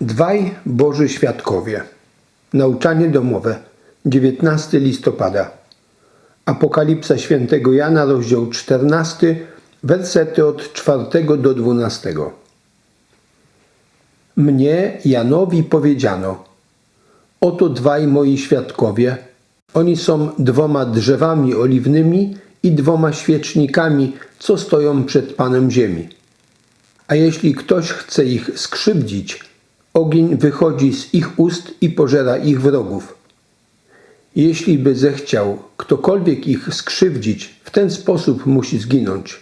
Dwaj Boży Świadkowie. Nauczanie domowe. 19 listopada. Apokalipsa świętego Jana, rozdział 14, wersety od 4 do 12. Mnie, Janowi, powiedziano: Oto dwaj moi świadkowie. Oni są dwoma drzewami oliwnymi i dwoma świecznikami, co stoją przed Panem Ziemi. A jeśli ktoś chce ich skrzywdzić, ogień wychodzi z ich ust i pożera ich wrogów. Jeśli by zechciał ktokolwiek ich skrzywdzić, w ten sposób musi zginąć.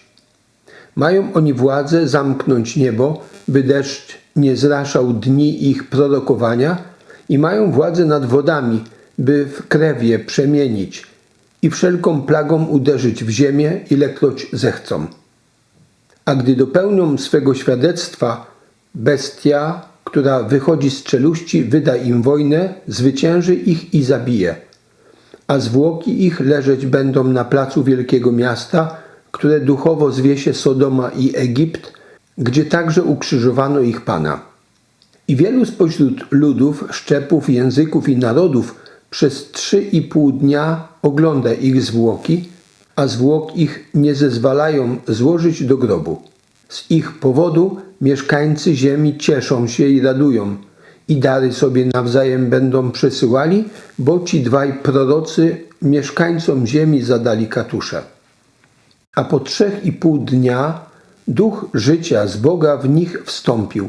Mają oni władzę zamknąć niebo, by deszcz nie zraszał dni ich prorokowania, i mają władzę nad wodami, by w krew je przemienić i wszelką plagą uderzyć w ziemię, ilekroć zechcą. A gdy dopełnią swego świadectwa, bestia, która wychodzi z czeluści, wyda im wojnę, zwycięży ich i zabije. A zwłoki ich leżeć będą na placu wielkiego miasta, które duchowo zwie się Sodoma i Egipt, gdzie także ukrzyżowano ich Pana. I wielu spośród ludów, szczepów, języków i narodów przez trzy i pół dnia ogląda ich zwłoki, a zwłok ich nie zezwalają złożyć do grobu. Z ich powodu mieszkańcy ziemi cieszą się i radują, i dary sobie nawzajem będą przesyłali, bo ci dwaj prorocy mieszkańcom ziemi zadali katusze. A po trzech i pół dnia duch życia z Boga w nich wstąpił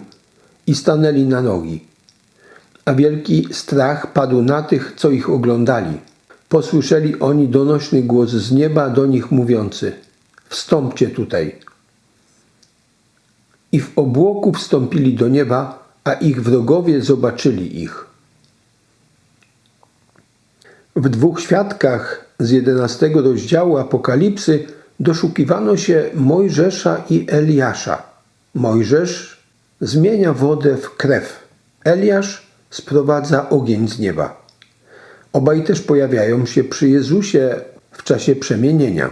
i stanęli na nogi. A wielki strach padł na tych, co ich oglądali. Posłyszeli oni donośny głos z nieba do nich mówiący: Wstąpcie tutaj. I w obłoku wstąpili do nieba, a ich wrogowie zobaczyli ich. W dwóch świadkach z jedenastego rozdziału Apokalipsy doszukiwano się Mojżesza i Eliasza. Mojżesz zmienia wodę w krew. Eliasz sprowadza ogień z nieba. Obaj też pojawiają się przy Jezusie w czasie przemienienia.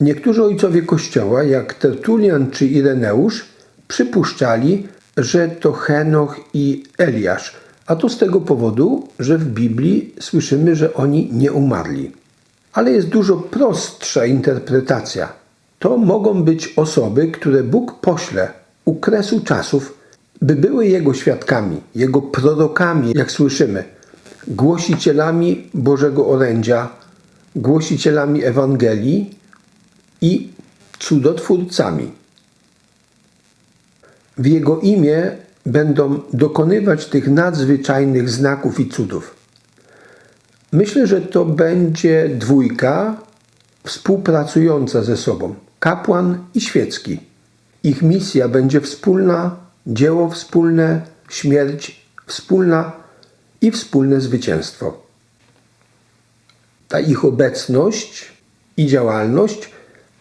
Niektórzy ojcowie Kościoła, jak Tertulian czy Ireneusz, przypuszczali, że to Henoch i Eliasz, a to z tego powodu, że w Biblii słyszymy, że oni nie umarli. Ale jest dużo prostsza interpretacja. To mogą być osoby, które Bóg pośle u kresu czasów, by były Jego świadkami, Jego prorokami, jak słyszymy, głosicielami Bożego orędzia, głosicielami Ewangelii i cudotwórcami. W Jego imię będą dokonywać tych nadzwyczajnych znaków i cudów. Myślę, że to będzie dwójka współpracująca ze sobą kapłan i świecki. Ich misja będzie wspólna, dzieło wspólne, śmierć wspólna i wspólne zwycięstwo. Ta ich obecność i działalność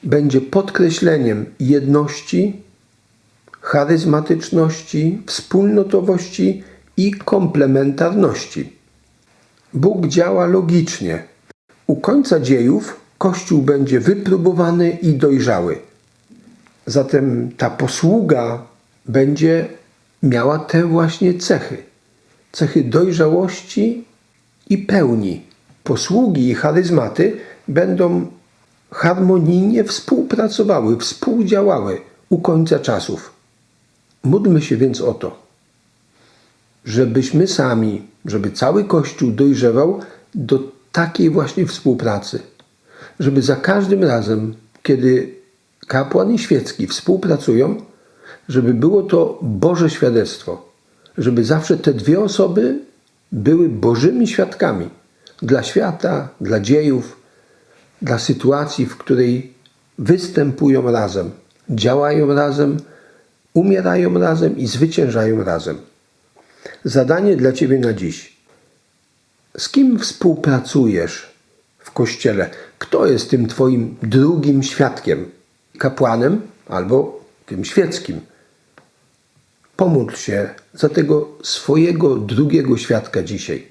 będzie podkreśleniem jedności, charyzmatyczności, wspólnotowości i komplementarności. Bóg działa logicznie. U końca dziejów Kościół będzie wypróbowany i dojrzały. Zatem ta posługa będzie miała te właśnie cechy. Cechy dojrzałości i pełni. Posługi i charyzmaty będą harmonijnie współpracowały, współdziałały u końca czasów. Módlmy się więc o to, żebyśmy sami, żeby cały Kościół dojrzewał do takiej właśnie współpracy, żeby za każdym razem, kiedy kapłan i świecki współpracują, żeby było to Boże świadectwo, żeby zawsze te dwie osoby były Bożymi świadkami dla świata, dla dziejów, dla sytuacji, w której występują razem, działają razem, umierają razem i zwyciężają razem. Zadanie dla Ciebie na dziś. Z kim współpracujesz w kościele? Kto jest tym Twoim drugim świadkiem? Kapłanem albo tym świeckim? Pomódl się za tego swojego drugiego świadka dzisiaj.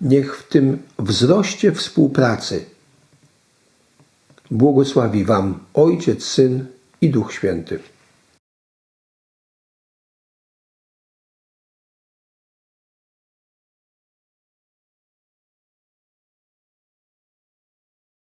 Niech w tym wzroście współpracy błogosławi Wam Ojciec, Syn i Duch Święty.